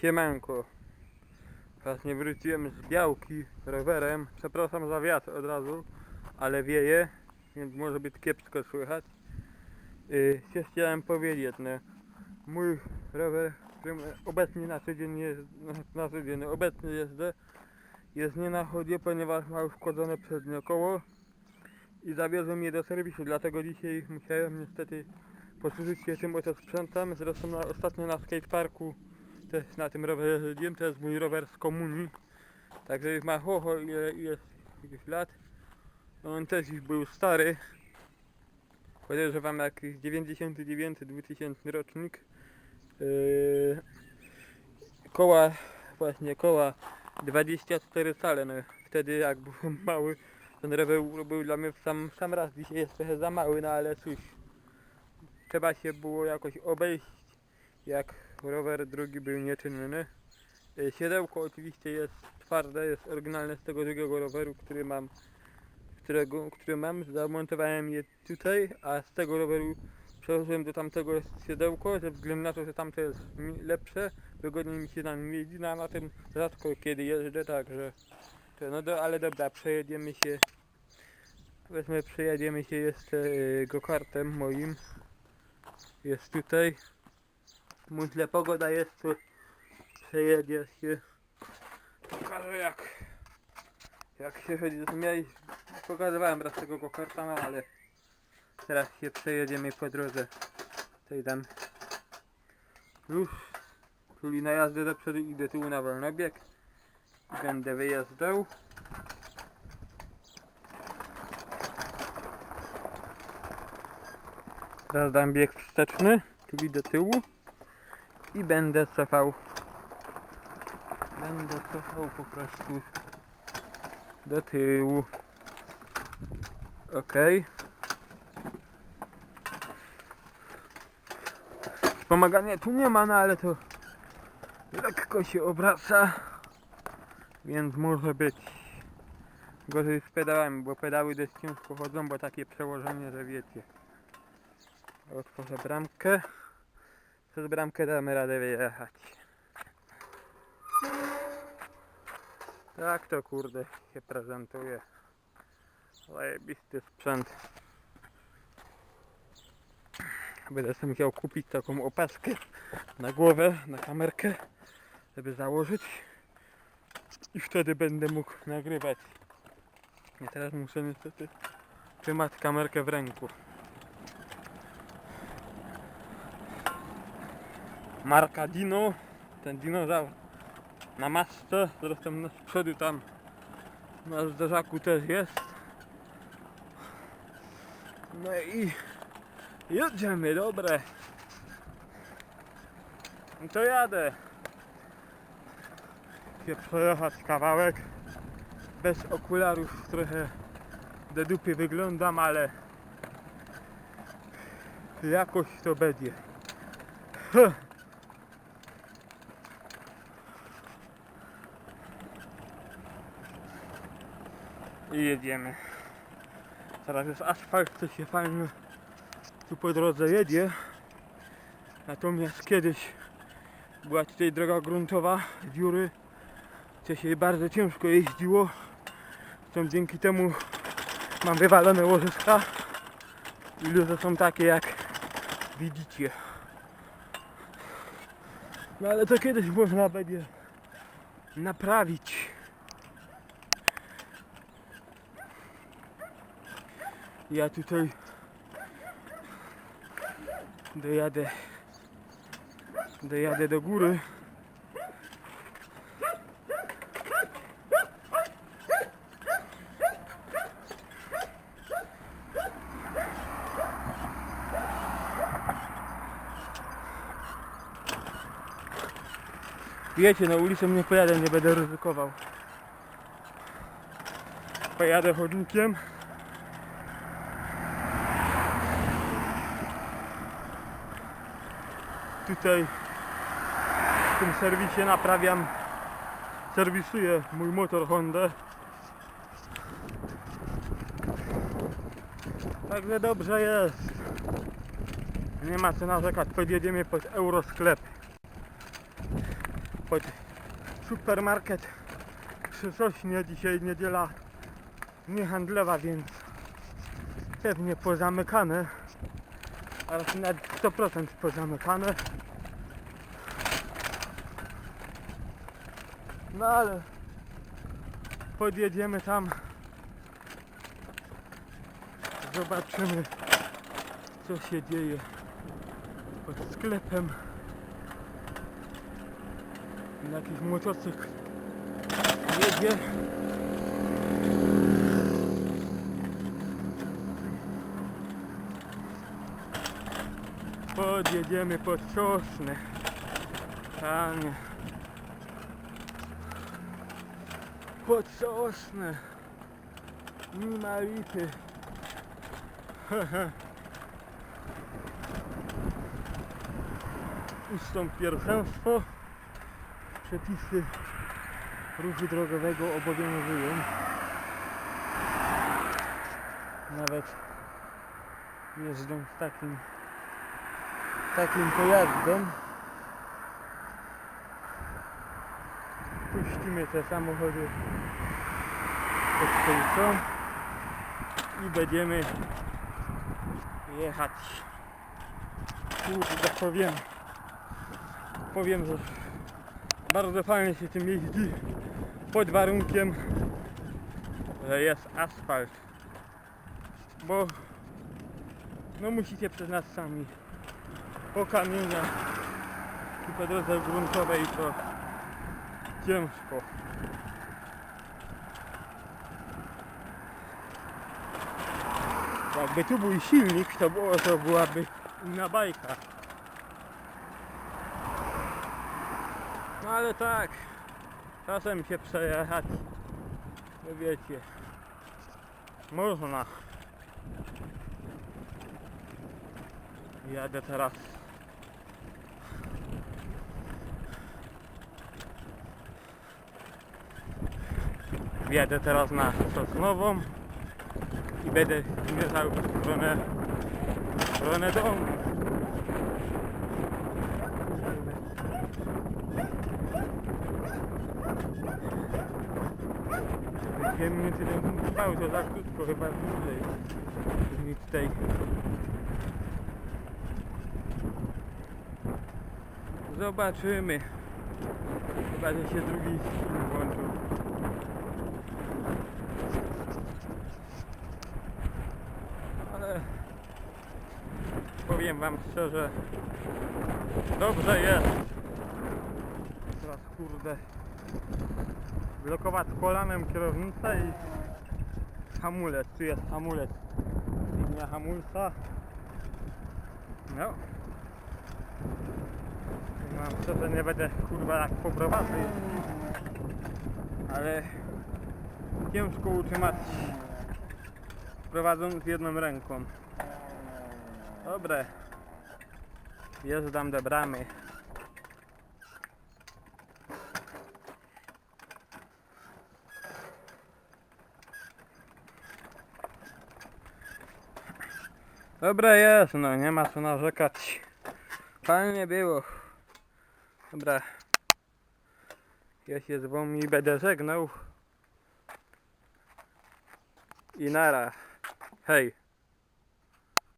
Siemanko. Właśnie wróciłem z Białki rowerem. Przepraszam za wiatr od razu, ale wieje, więc może być kiepsko słychać. Yy, chciałem powiedzieć, no, mój rower, którym obecnie na co dzień jest, na co dzień obecnie jeżdżę, jest nie na chodzie, ponieważ ma uszkodzone przednie koło i zawiozłem je do serwisu, dlatego dzisiaj musiałem niestety posłużyć się tym oto sprzętem. Zresztą na, ostatnio na skateparku też na tym rowerze jeździłem, to jest mój rower z komunii. Także już ma ho, ho ile jest jakichś lat. On też już był stary. Podejrzewam jakiś 99-2000 rocznik. Yy, koła, właśnie koła 24 cale, no wtedy jak byłem mały, ten rower był dla mnie sam, sam raz, dzisiaj jest trochę za mały, no ale cóż, trzeba się było jakoś obejść, jak rower drugi był nieczynny. E, Siodełko oczywiście jest twarde, jest oryginalne z tego drugiego roweru, który mam, którego, który mam, zamontowałem je tutaj, a z tego roweru przełożyłem do tamtego siodełko, ze względu na to, że tamto jest lepsze, wygodniej mi się na nim jeździ, no a na tym rzadko kiedy jeżdżę, także to, no do, ale dobra, przejedziemy się powiedzmy przejedziemy się jeszcze yy, go-kartem moim. Jest tutaj myślę pogoda jest to przejedzie się. Pokażę jak jak się chodzi. Do ja pokazywałem raz tego go-karta, no ale teraz się przejedziemy po drodze tej tam. Już czyli na jazdę do przodu i do tyłu na wolnobieg będę wyjeżdżał. Teraz dam bieg wsteczny, czyli do tyłu i będę cofał. Będę cofał po prostu do tyłu. Ok. Wspomagania tu nie ma, no ale to lekko się obraca, więc może być gorzej z pedałami, bo pedały dość ciężko chodzą, bo takie przełożenie, że wiecie. Otworzę bramkę. Przez bramkę damy radę wyjechać. Tak to kurde się prezentuje. Zajebisty sprzęt. Będę sobie musiał kupić taką opaskę na głowę, na kamerkę, żeby założyć. I wtedy będę mógł nagrywać. I teraz muszę niestety trzymać kamerkę w ręku. Marka Dino, ten dinozaur na masce, zresztą na przodu tam na zderzaku też jest. No i jedziemy, dobre. No to jadę. Się przejechać kawałek. Bez okularów trochę do dupy wyglądam, ale jakoś to będzie. Huh. I jedziemy. Teraz jest asfalt, to się fajnie tu po drodze jedzie. Natomiast kiedyś była tutaj droga gruntowa, dziury, to się bardzo ciężko jeździło. Zresztą dzięki temu mam wywalone łożyska i ludzie są takie jak widzicie. No ale to kiedyś można będzie naprawić. Ja tutaj dojadę dojadę do góry. Wiecie, na ulicę nie pojadę, nie będę ryzykował. Pojadę chodnikiem. Tutaj w tym serwisie naprawiam serwisuję mój motor Honda także dobrze jest nie ma co narzekać podjedziemy pod Eurosklep pod supermarket przy Sośnie. Dzisiaj niedziela niehandlowa, więc pewnie pozamykane. A raczej na 100% pozamykane. No ale podjedziemy tam. Zobaczymy co się dzieje pod sklepem. Jakiś motocykl jedzie. Podjedziemy pod sosnę. Panie. Sosnę. Nie. Ustąp pierwszeństwo. Przepisy ruchu drogowego obowiązują. Nawet jeżdżą takim takim pojazdem. Puścimy te samochody pod stolicą i będziemy jechać. Kurde, powiem, powiem, że bardzo fajnie się tym jeździ pod warunkiem, że jest asfalt. Bo no musicie przyznać sami po kamieniach i po drodze gruntowej to ciężko. Jakby tu był silnik, to, było, to byłaby inna bajka. No ale tak, czasem się przejechać, no wiecie, można. Jadę teraz Jadę teraz na Sosnową i będę zmierzał w stronę, w stronę domu. Dwie minuty bym trwał, to za krótko, chyba dłużej. Mi tutaj Zobaczymy. Chyba, że się drugi film włączył. Ale powiem wam szczerze, dobrze jest. Teraz kurde blokować kolanem kierownicę i hamulec. Tu jest hamulec. Linia hamulca. No. Mam szczerze nie będę kurwa jak poprowadzę ale ciężko utrzymać prowadząc jedną ręką. Dobre. Jeżdżam do bramy. Dobre jest, no nie ma co narzekać. Fajnie było. Dobra. Ja się z wami będę żegnał. I nara. Hej.